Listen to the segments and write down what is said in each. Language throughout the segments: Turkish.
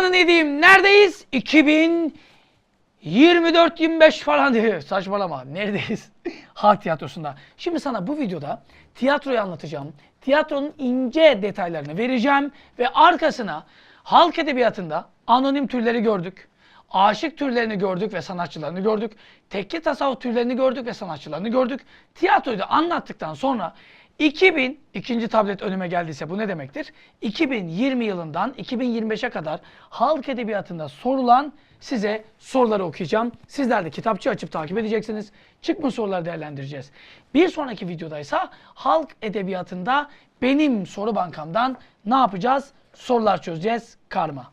Kurbanın edeyim neredeyiz? 2024-25 falan diyor. Saçmalama. Neredeyiz? Halk tiyatrosunda. Şimdi sana bu videoda tiyatroyu anlatacağım. Tiyatronun ince detaylarını vereceğim ve arkasına halk edebiyatında anonim türleri gördük. Aşık türlerini gördük ve sanatçılarını gördük. Tekke tasavvuf türlerini gördük ve sanatçılarını gördük. Tiyatroyu da anlattıktan sonra 2000 ikinci tablet önüme geldiyse bu ne demektir? 2020 yılından 2025'e kadar halk edebiyatında sorulan size soruları okuyacağım. Sizler de kitapçı açıp takip edeceksiniz. Çıkmış soruları değerlendireceğiz. Bir sonraki videodaysa halk edebiyatında benim soru bankamdan ne yapacağız? Sorular çözeceğiz karma.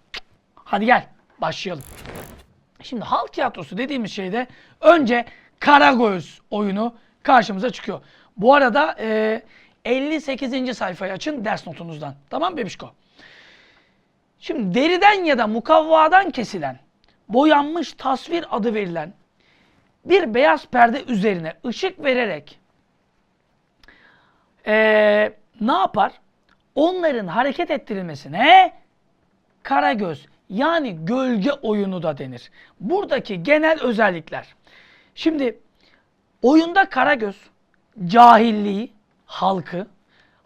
Hadi gel başlayalım. Şimdi halk tiyatrosu dediğimiz şeyde önce Karagöz oyunu karşımıza çıkıyor. Bu arada e, 58. sayfayı açın ders notunuzdan. Tamam bebişko? Şimdi deriden ya da mukavvadan kesilen, boyanmış tasvir adı verilen bir beyaz perde üzerine ışık vererek e, ne yapar? Onların hareket ettirilmesine Karagöz yani gölge oyunu da denir. Buradaki genel özellikler. Şimdi oyunda Karagöz cahilliği, halkı,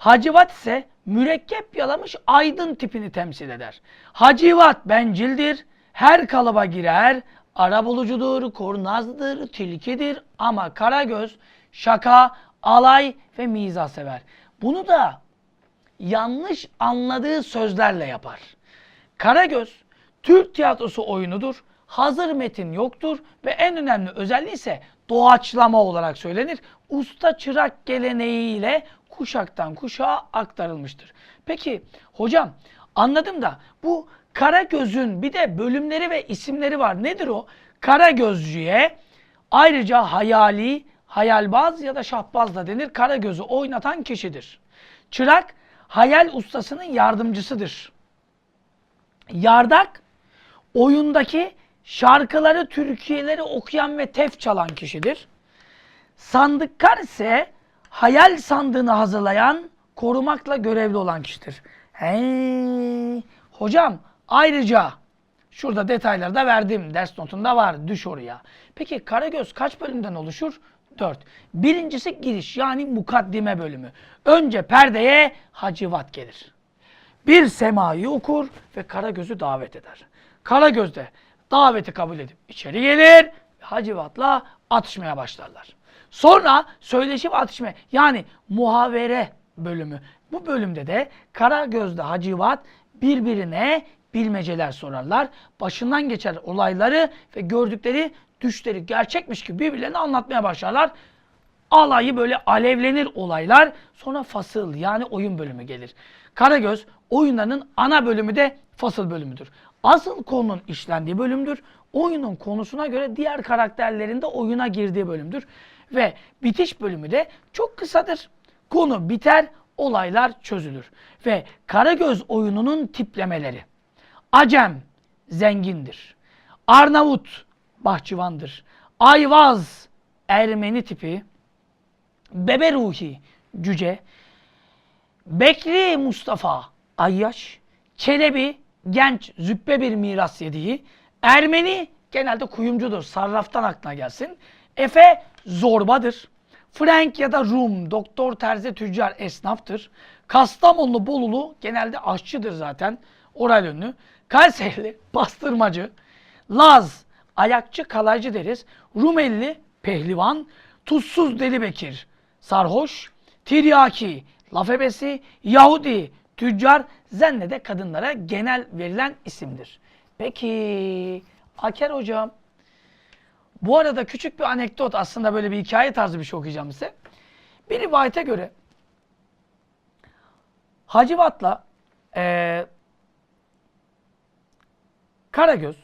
Hacivat ise mürekkep yalamış aydın tipini temsil eder. Hacivat bencildir, her kalıba girer, arabulucudur, kurnazdır, tilkidir ama Karagöz şaka, alay ve mizah sever. Bunu da yanlış anladığı sözlerle yapar. Karagöz, Türk tiyatrosu oyunudur. Hazır metin yoktur ve en önemli özelliği ise doğaçlama olarak söylenir. Usta çırak geleneğiyle kuşaktan kuşağa aktarılmıştır. Peki hocam anladım da bu Karagöz'ün bir de bölümleri ve isimleri var. Nedir o? Karagözcüye ayrıca hayali, hayalbaz ya da şahbaz da denir. Karagöz'ü oynatan kişidir. Çırak hayal ustasının yardımcısıdır. Yardak oyundaki şarkıları, türkiyeleri okuyan ve tef çalan kişidir. Sandıkkar ise hayal sandığını hazırlayan, korumakla görevli olan kişidir. He, hocam ayrıca şurada detayları da verdim. Ders notunda var. Düş oraya. Peki Karagöz kaç bölümden oluşur? 4. Birincisi giriş yani mukaddime bölümü. Önce perdeye hacivat gelir. Bir semayı okur ve Karagöz'ü davet eder. Karagöz de daveti kabul edip içeri gelir Hacivat'la atışmaya başlarlar. Sonra söyleşip atışma yani muhavere bölümü. Bu bölümde de Karagöz'le Hacivat birbirine bilmeceler sorarlar. Başından geçer olayları ve gördükleri düşleri gerçekmiş gibi birbirlerine anlatmaya başlarlar. Alayı böyle alevlenir olaylar. Sonra fasıl yani oyun bölümü gelir. Karagöz oyunlarının ana bölümü de fasıl bölümüdür. Asıl konunun işlendiği bölümdür. Oyunun konusuna göre diğer karakterlerin de oyuna girdiği bölümdür. Ve bitiş bölümü de çok kısadır. Konu biter, olaylar çözülür. Ve Karagöz oyununun tiplemeleri. Acem zengindir. Arnavut bahçıvandır. Ayvaz Ermeni tipi. Bebe Ruhi cüce. Bekri Mustafa Ayyaş. Çelebi genç züppe bir miras yediği. Ermeni genelde kuyumcudur. Sarraftan aklına gelsin. Efe zorbadır. Frank ya da Rum, doktor, terzi, tüccar, esnaftır. Kastamonlu, Bolulu genelde aşçıdır zaten. Oral ünlü. Kayserili, pastırmacı. Laz, ayakçı, kalaycı deriz. Rumeli, pehlivan. Tuzsuz Deli Bekir, sarhoş. Tiryaki, laf ebesi. Yahudi, tüccar. Zenne de kadınlara genel verilen isimdir. Peki, Aker hocam. Bu arada küçük bir anekdot aslında böyle bir hikaye tarzı bir şey okuyacağım size. Bir rivayete göre Hacivat'la eee Karagöz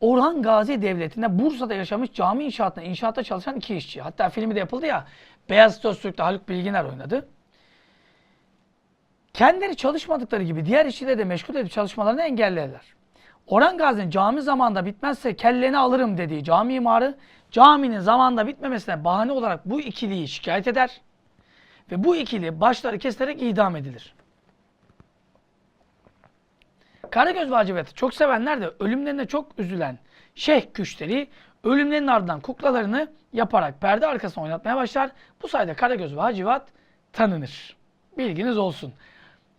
Orhan Gazi Devleti'nde Bursa'da yaşamış cami inşaatında inşaatta çalışan iki işçi. Hatta filmi de yapıldı ya. Beyaz Öztürk'te Haluk Bilginer oynadı. Kendileri çalışmadıkları gibi diğer işçileri de meşgul edip çalışmalarını engellediler. Orhan Gazi'nin cami zamanında bitmezse kelleni alırım dediği cami imarı caminin zamanında bitmemesine bahane olarak bu ikiliyi şikayet eder ve bu ikili başları kesilerek idam edilir. Karagöz ve Hacivat'ı çok sevenler de ölümlerine çok üzülen şeyh güçleri ölümlerinin ardından kuklalarını yaparak perde arkasına oynatmaya başlar. Bu sayede Karagöz ve Hacivat tanınır. Bilginiz olsun.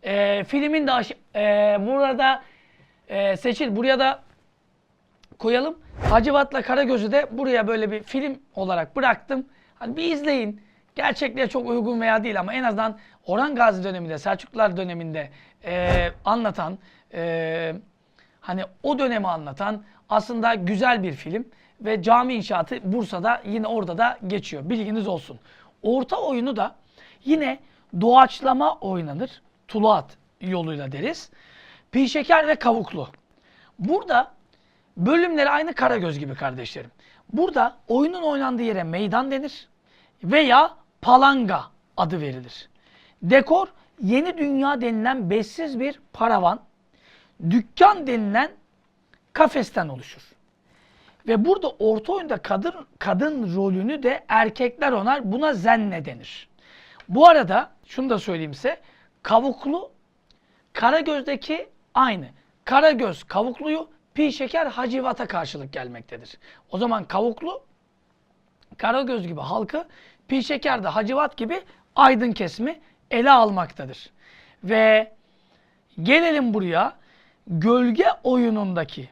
Ee, filmin de ee, burada ee, seçil buraya da koyalım. Hacivat'la Karagöz'ü de buraya böyle bir film olarak bıraktım. Hani bir izleyin. Gerçekliğe çok uygun veya değil ama en azından Orhan Gazi döneminde, Selçuklular döneminde ee, anlatan, ee, hani o dönemi anlatan aslında güzel bir film. Ve cami inşaatı Bursa'da yine orada da geçiyor. Bilginiz olsun. Orta oyunu da yine doğaçlama oynanır. Tuluat yoluyla deriz. Pi şeker ve kavuklu. Burada bölümleri aynı Karagöz gibi kardeşlerim. Burada oyunun oynandığı yere meydan denir veya palanga adı verilir. Dekor yeni dünya denilen bessiz bir paravan, dükkan denilen kafesten oluşur. Ve burada orta oyunda kadın kadın rolünü de erkekler onar. Buna zenne denir. Bu arada şunu da söyleyeyim size. Kavuklu Karagöz'deki aynı. Karagöz kavukluyu pi şeker hacivata karşılık gelmektedir. O zaman kavuklu Karagöz gibi halkı pi şeker de hacivat gibi aydın kesimi ele almaktadır. Ve gelelim buraya gölge oyunundaki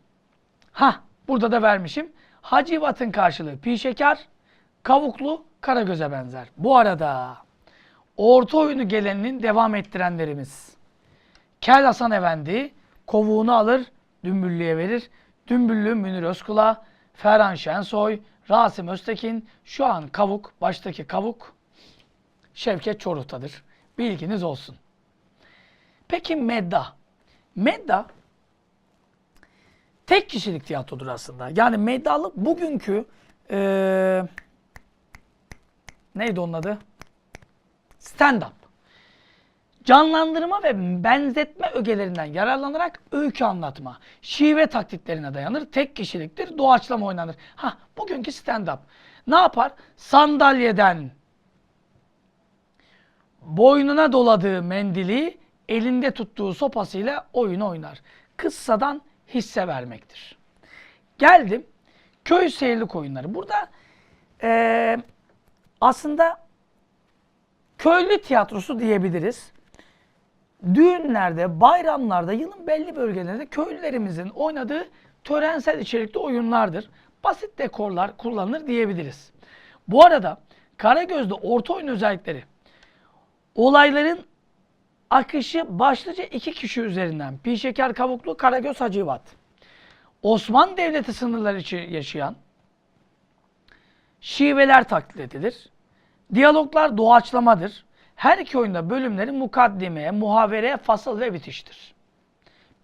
ha burada da vermişim. Hacivat'ın karşılığı pi şeker, kavuklu Karagöz'e benzer. Bu arada orta oyunu geleneğinin devam ettirenlerimiz. Kel Hasan Efendi kovuğunu alır, Dümbüllü'ye verir. Dümbüllü Münir Özkul'a, Ferhan Şensoy, Rasim Öztekin, şu an kavuk, baştaki kavuk Şevket Çoruh'tadır. Bilginiz olsun. Peki Medda. Medda tek kişilik tiyatrodur aslında. Yani Meddalı bugünkü eee neydi onun adı? Stand-up canlandırma ve benzetme ögelerinden yararlanarak öykü anlatma, şive taklitlerine dayanır, tek kişiliktir, doğaçlama oynanır. Ha, bugünkü stand-up. Ne yapar? Sandalyeden boynuna doladığı mendili elinde tuttuğu sopasıyla oyun oynar. Kıssadan hisse vermektir. Geldim köy seyirlik oyunları. Burada eee, aslında köylü tiyatrosu diyebiliriz düğünlerde, bayramlarda, yılın belli bölgelerinde köylülerimizin oynadığı törensel içerikli oyunlardır. Basit dekorlar kullanılır diyebiliriz. Bu arada Karagöz'de orta oyun özellikleri olayların akışı başlıca iki kişi üzerinden Pi Şeker Kavuklu, Karagöz Hacivat. Osmanlı Devleti sınırları içi yaşayan şiveler taklit edilir. Diyaloglar doğaçlamadır. Her iki oyunda bölümleri mukaddimeye, muhavereye, fasıl ve bitiştir.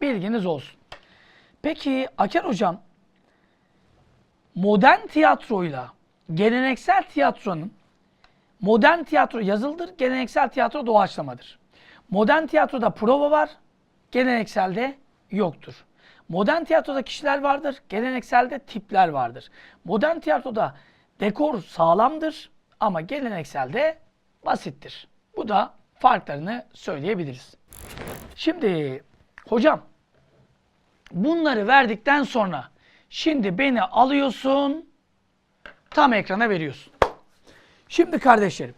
Bilginiz olsun. Peki Aker Hocam, modern tiyatroyla geleneksel tiyatronun, modern tiyatro yazılıdır, geleneksel tiyatro doğaçlamadır. Modern tiyatroda prova var, gelenekselde yoktur. Modern tiyatroda kişiler vardır, gelenekselde tipler vardır. Modern tiyatroda dekor sağlamdır ama gelenekselde basittir. Bu da farklarını söyleyebiliriz. Şimdi hocam bunları verdikten sonra şimdi beni alıyorsun tam ekrana veriyorsun. Şimdi kardeşlerim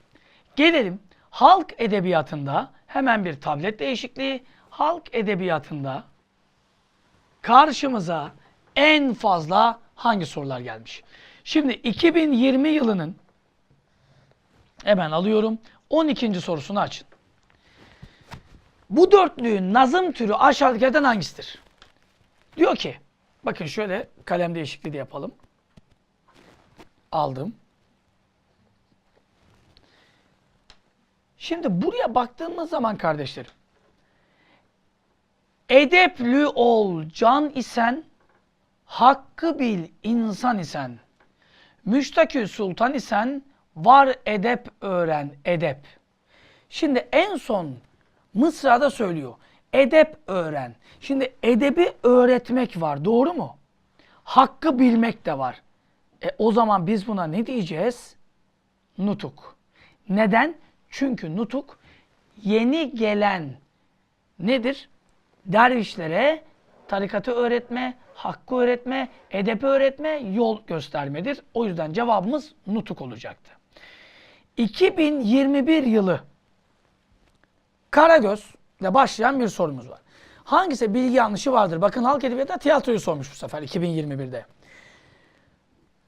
gelelim halk edebiyatında hemen bir tablet değişikliği. Halk edebiyatında karşımıza en fazla hangi sorular gelmiş? Şimdi 2020 yılının hemen alıyorum. 12. sorusunu açın. Bu dörtlüğün nazım türü aşağıdakilerden hangisidir? Diyor ki, bakın şöyle kalem değişikliği de yapalım. Aldım. Şimdi buraya baktığımız zaman kardeşlerim, edeplü ol can isen, hakkı bil insan isen, müştakil sultan isen, var edep öğren edep. Şimdi en son Mısra'da söylüyor. Edep öğren. Şimdi edebi öğretmek var. Doğru mu? Hakkı bilmek de var. E, o zaman biz buna ne diyeceğiz? Nutuk. Neden? Çünkü nutuk yeni gelen nedir? Dervişlere tarikatı öğretme, hakkı öğretme, edebi öğretme, yol göstermedir. O yüzden cevabımız nutuk olacaktı. 2021 yılı Karagöz ile başlayan bir sorumuz var. Hangisi bilgi yanlışı vardır? Bakın halk edebiyatında tiyatroyu sormuş bu sefer 2021'de.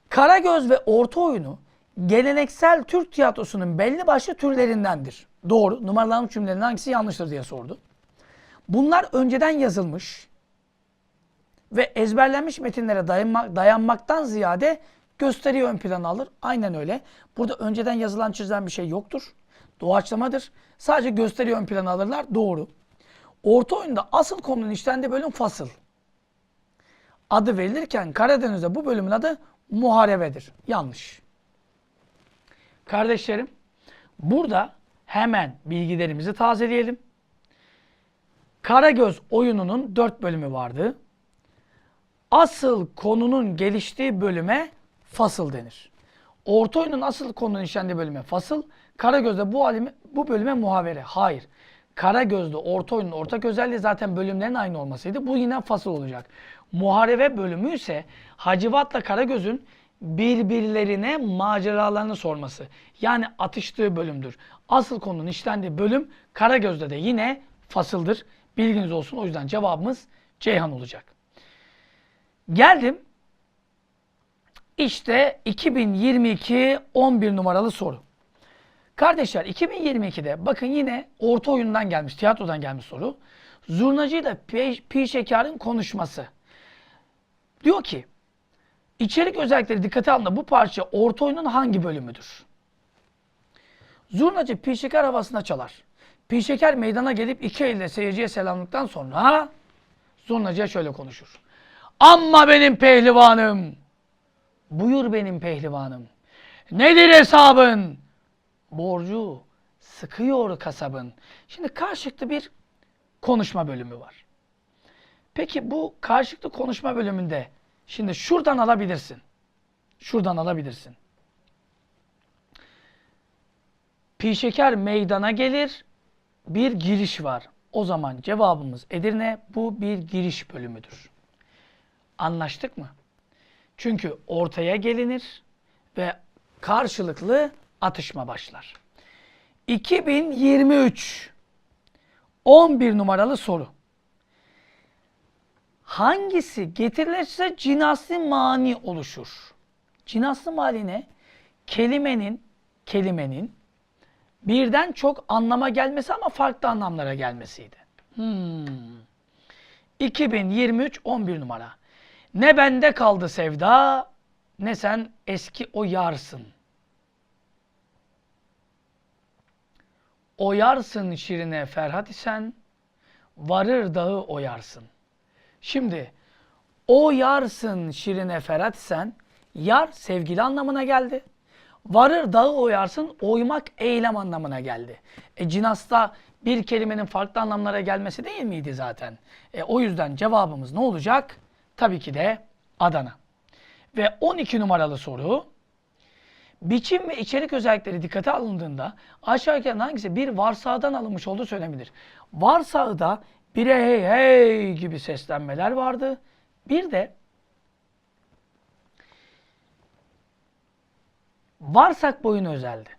Karagöz ve orta oyunu geleneksel Türk tiyatrosunun belli başlı türlerindendir. Doğru. Numaralanmış cümlelerin hangisi yanlıştır diye sordu. Bunlar önceden yazılmış ve ezberlenmiş metinlere dayanmak, dayanmaktan ziyade gösteriyi ön plana alır. Aynen öyle. Burada önceden yazılan çizilen bir şey yoktur. Doğaçlamadır. Sadece gösteriyi ön plana alırlar. Doğru. Orta oyunda asıl konunun işlendiği bölüm fasıl. Adı verilirken Karadeniz'de bu bölümün adı muharebedir. Yanlış. Kardeşlerim, burada hemen bilgilerimizi tazeleyelim. Karagöz oyununun dört bölümü vardı. Asıl konunun geliştiği bölüme fasıl denir. Orta oyunun asıl konunun işlendiği bölüme fasıl, Karagöz'de bu, alimi, bu bölüme muhavere. Hayır. Karagöz'de orta oyunun ortak özelliği zaten bölümlerin aynı olmasıydı. Bu yine fasıl olacak. Muharebe bölümü ise Hacivat'la Karagöz'ün birbirlerine maceralarını sorması. Yani atıştığı bölümdür. Asıl konunun işlendiği bölüm Karagöz'de de yine fasıldır. Bilginiz olsun. O yüzden cevabımız Ceyhan olacak. Geldim. İşte 2022 11 numaralı soru. Kardeşler 2022'de bakın yine orta oyundan gelmiş, tiyatrodan gelmiş soru. Zurnacı ile Pi, Pi Şeker'in konuşması. Diyor ki, içerik özellikleri dikkate alında bu parça orta oyunun hangi bölümüdür? Zurnacı Pi Şeker havasına çalar. Pi Şeker meydana gelip iki elle seyirciye selamlıktan sonra zurnacıya şöyle konuşur. Amma benim pehlivanım. Buyur benim pehlivanım. Nedir hesabın? Borcu sıkıyor kasabın. Şimdi karşılıklı bir konuşma bölümü var. Peki bu karşılıklı konuşma bölümünde şimdi şuradan alabilirsin. Şuradan alabilirsin. Pi şeker meydana gelir. Bir giriş var. O zaman cevabımız Edirne. Bu bir giriş bölümüdür. Anlaştık mı? Çünkü ortaya gelinir ve karşılıklı atışma başlar. 2023 11 numaralı soru. Hangisi getirilirse cinaslı mani oluşur? Cinaslı mani ne? Kelimenin kelimenin birden çok anlama gelmesi ama farklı anlamlara gelmesiydi. Hmm. 2023 11 numara. Ne bende kaldı sevda, ne sen eski o yarsın. Oyarsın şirine Ferhat isen, varır dağı oyarsın. Şimdi, o yarsın şirine Ferhat isen, yar sevgili anlamına geldi. Varır dağı oyarsın, oymak eylem anlamına geldi. E cinasta bir kelimenin farklı anlamlara gelmesi değil miydi zaten? E, o yüzden cevabımız ne olacak? Tabii ki de Adana. Ve 12 numaralı soru. Biçim ve içerik özellikleri dikkate alındığında aşağıdakilerin hangisi bir varsağdan alınmış olduğu söylenebilir. Varsağda bir hey hey gibi seslenmeler vardı. Bir de varsak boyun özeldi.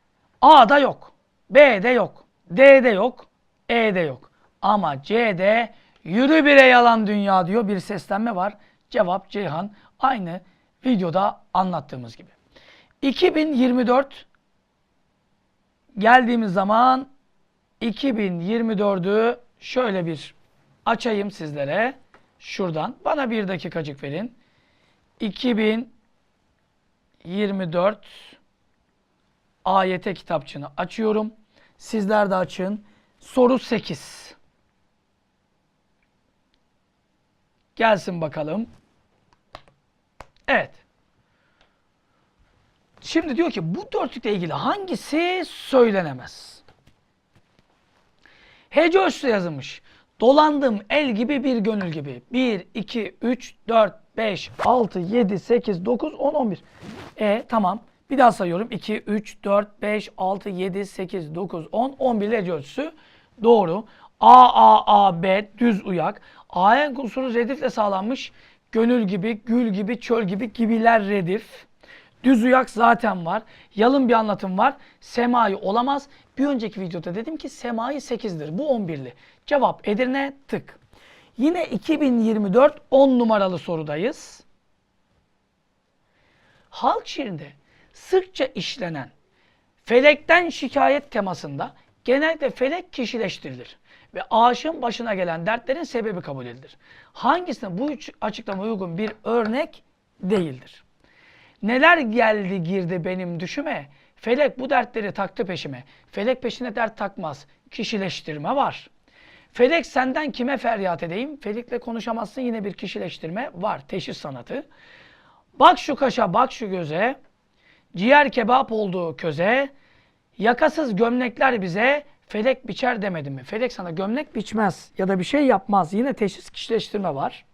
A'da yok, B'de yok, D'de yok, E'de yok. Ama C'de yürü bire yalan dünya diyor bir seslenme var. Cevap Ceyhan. Aynı videoda anlattığımız gibi. 2024 geldiğimiz zaman 2024'ü şöyle bir açayım sizlere. Şuradan. Bana bir dakikacık verin. 2024 AYT kitapçığını açıyorum. Sizler de açın. Soru 8. Gelsin bakalım. Evet. Şimdi diyor ki bu dörtlükle ilgili hangisi söylenemez? Hece ölçüsü yazılmış. Dolandım el gibi bir gönül gibi. 1, 2, 3, 4, 5, 6, 7, 8, 9, 10, 11. E tamam. Bir daha sayıyorum. 2, 3, 4, 5, 6, 7, 8, 9, 10, 11 hece ölçüsü. Doğru. A, A, A, B düz uyak. Ahenk unsuru redifle sağlanmış. Gönül gibi, gül gibi, çöl gibi gibiler redif. Düz uyak zaten var. Yalın bir anlatım var. Semai olamaz. Bir önceki videoda dedim ki semai 8'dir. Bu 11'li. Cevap Edirne tık. Yine 2024 10 numaralı sorudayız. Halk şiirinde sıkça işlenen felekten şikayet temasında genellikle felek kişileştirilir ve aşığın başına gelen dertlerin sebebi kabul edilir. Hangisine bu üç açıklama uygun bir örnek değildir? Neler geldi girdi benim düşüme? Felek bu dertleri taktı peşime. Felek peşine dert takmaz. Kişileştirme var. Felek senden kime feryat edeyim? Felekle konuşamazsın yine bir kişileştirme var. Teşhis sanatı. Bak şu kaşa bak şu göze. Ciğer kebap olduğu köze. Yakasız gömlekler bize felek biçer demedi mi? Felek sana gömlek biçmez ya da bir şey yapmaz. Yine teşhis kişileştirme var.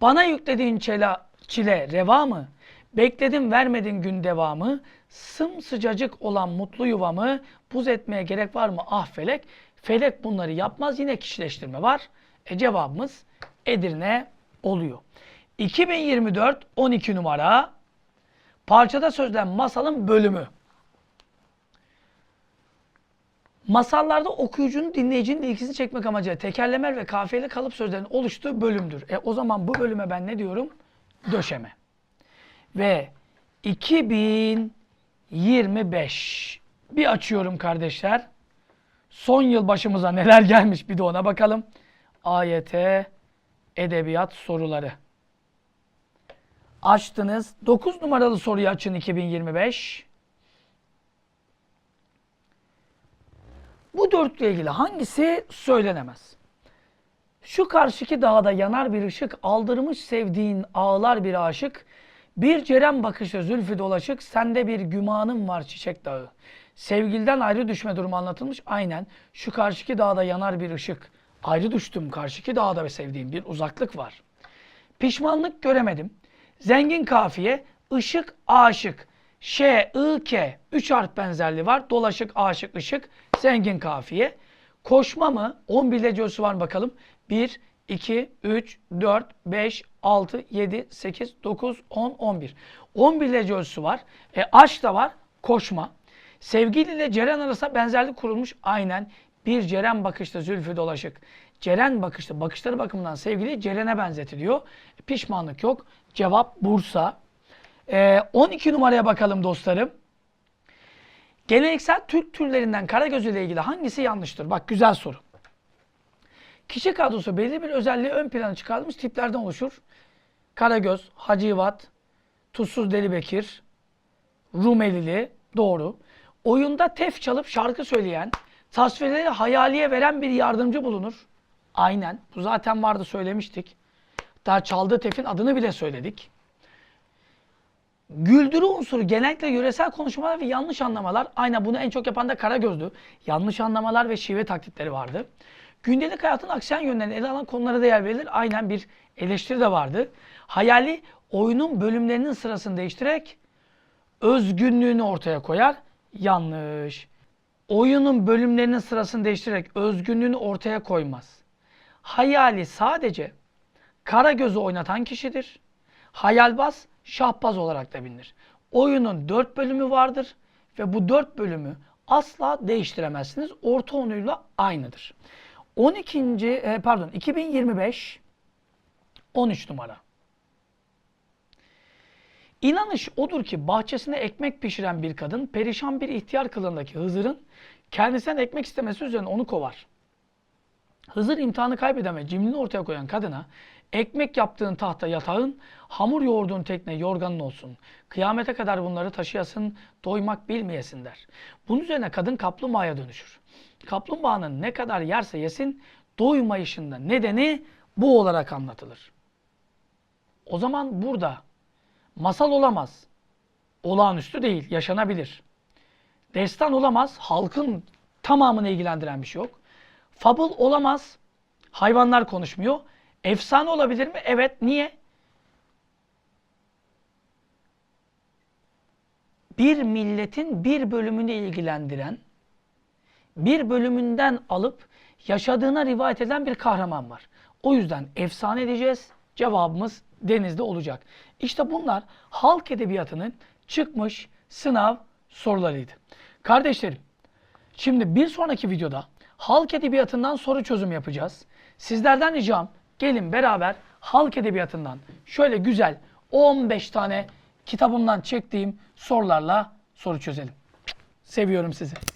Bana yüklediğin çela, çile reva mı? Bekledim vermedin gün devamı. Sımsıcacık olan mutlu yuvamı buz etmeye gerek var mı? Ah felek. Felek bunları yapmaz. Yine kişileştirme var. E cevabımız Edirne oluyor. 2024 12 numara parçada sözlen masalın bölümü. Masallarda okuyucunun dinleyicinin ilgisini çekmek amacıyla tekerlemel ve kafiyeli kalıp sözlerin oluştuğu bölümdür. E o zaman bu bölüme ben ne diyorum? Döşeme. Ve 2025 bir açıyorum kardeşler. Son yıl başımıza neler gelmiş bir de ona bakalım. AYT edebiyat soruları. Açtınız. 9 numaralı soruyu açın 2025. Bu dörtlü ilgili hangisi söylenemez? Şu karşıki dağda yanar bir ışık, aldırmış sevdiğin ağlar bir aşık, bir cerem bakışla zülfü dolaşık, sende bir gümanım var çiçek dağı. Sevgiliden ayrı düşme durumu anlatılmış. Aynen şu karşıki dağda yanar bir ışık. Ayrı düştüm karşıki dağda ve sevdiğim bir uzaklık var. Pişmanlık göremedim. Zengin kafiye, ışık, aşık. Ş, I, K. Üç harf benzerliği var. Dolaşık, aşık, ışık. Zengin kafiye. Koşma mı? 10 bileceği var bakalım. 1, 2, 3, 4, 5, 6, 7, 8, 9, 10, 11. 10 bileceği ölçüsü var. E, aşk da var. Koşma. Sevgili ile Ceren arasında benzerlik kurulmuş. Aynen. Bir Ceren bakışta zülfü dolaşık. Ceren bakışta, bakışları bakımından sevgili Ceren'e benzetiliyor. Pişmanlık yok. Cevap Bursa. Ee, 12 numaraya bakalım dostlarım. Geleneksel Türk türlerinden Karagöz ile ilgili hangisi yanlıştır? Bak güzel soru. Kişi kadrosu belli bir özelliği ön plana çıkarılmış tiplerden oluşur. Karagöz, Hacivat, Tuzsuz Deli Bekir, Rumelili, doğru. Oyunda tef çalıp şarkı söyleyen, tasvirleri hayaliye veren bir yardımcı bulunur. Aynen. Bu zaten vardı söylemiştik. Daha çaldığı tefin adını bile söyledik. Güldürü unsuru genellikle yöresel konuşmalar ve yanlış anlamalar. Aynen bunu en çok yapan da Karagöz'dü. Yanlış anlamalar ve şive taklitleri vardı. Gündelik hayatın aksayan yönlerini ele alan konulara da yer verilir. Aynen bir eleştiri de vardı. Hayali oyunun bölümlerinin sırasını değiştirerek özgünlüğünü ortaya koyar. Yanlış. Oyunun bölümlerinin sırasını değiştirerek özgünlüğünü ortaya koymaz. Hayali sadece Karagöz'ü oynatan kişidir. Hayalbaz, şahbaz olarak da bilinir. Oyunun dört bölümü vardır ve bu dört bölümü asla değiştiremezsiniz. Orta onuyla aynıdır. 12. e, pardon 2025 13 numara. İnanış odur ki bahçesine ekmek pişiren bir kadın perişan bir ihtiyar kılığındaki Hızır'ın kendisinden ekmek istemesi üzerine onu kovar. Hızır imtihanı kaybeden ve cimriliğini ortaya koyan kadına ekmek yaptığın tahta yatağın, hamur yoğurduğun tekne yorganın olsun. Kıyamete kadar bunları taşıyasın, doymak bilmeyesin der. Bunun üzerine kadın kaplumbağaya dönüşür. Kaplumbağanın ne kadar yerse yesin, doymayışında nedeni bu olarak anlatılır. O zaman burada masal olamaz. Olağanüstü değil, yaşanabilir. Destan olamaz, halkın tamamını ilgilendiren bir şey yok. Fable olamaz, hayvanlar konuşmuyor. Efsane olabilir mi? Evet. Niye? Bir milletin bir bölümünü ilgilendiren, bir bölümünden alıp yaşadığına rivayet eden bir kahraman var. O yüzden efsane edeceğiz. Cevabımız denizde olacak. İşte bunlar halk edebiyatının çıkmış sınav sorularıydı. Kardeşlerim, şimdi bir sonraki videoda halk edebiyatından soru çözüm yapacağız. Sizlerden ricam gelin beraber halk edebiyatından şöyle güzel 15 tane kitabımdan çektiğim sorularla soru çözelim. Seviyorum sizi.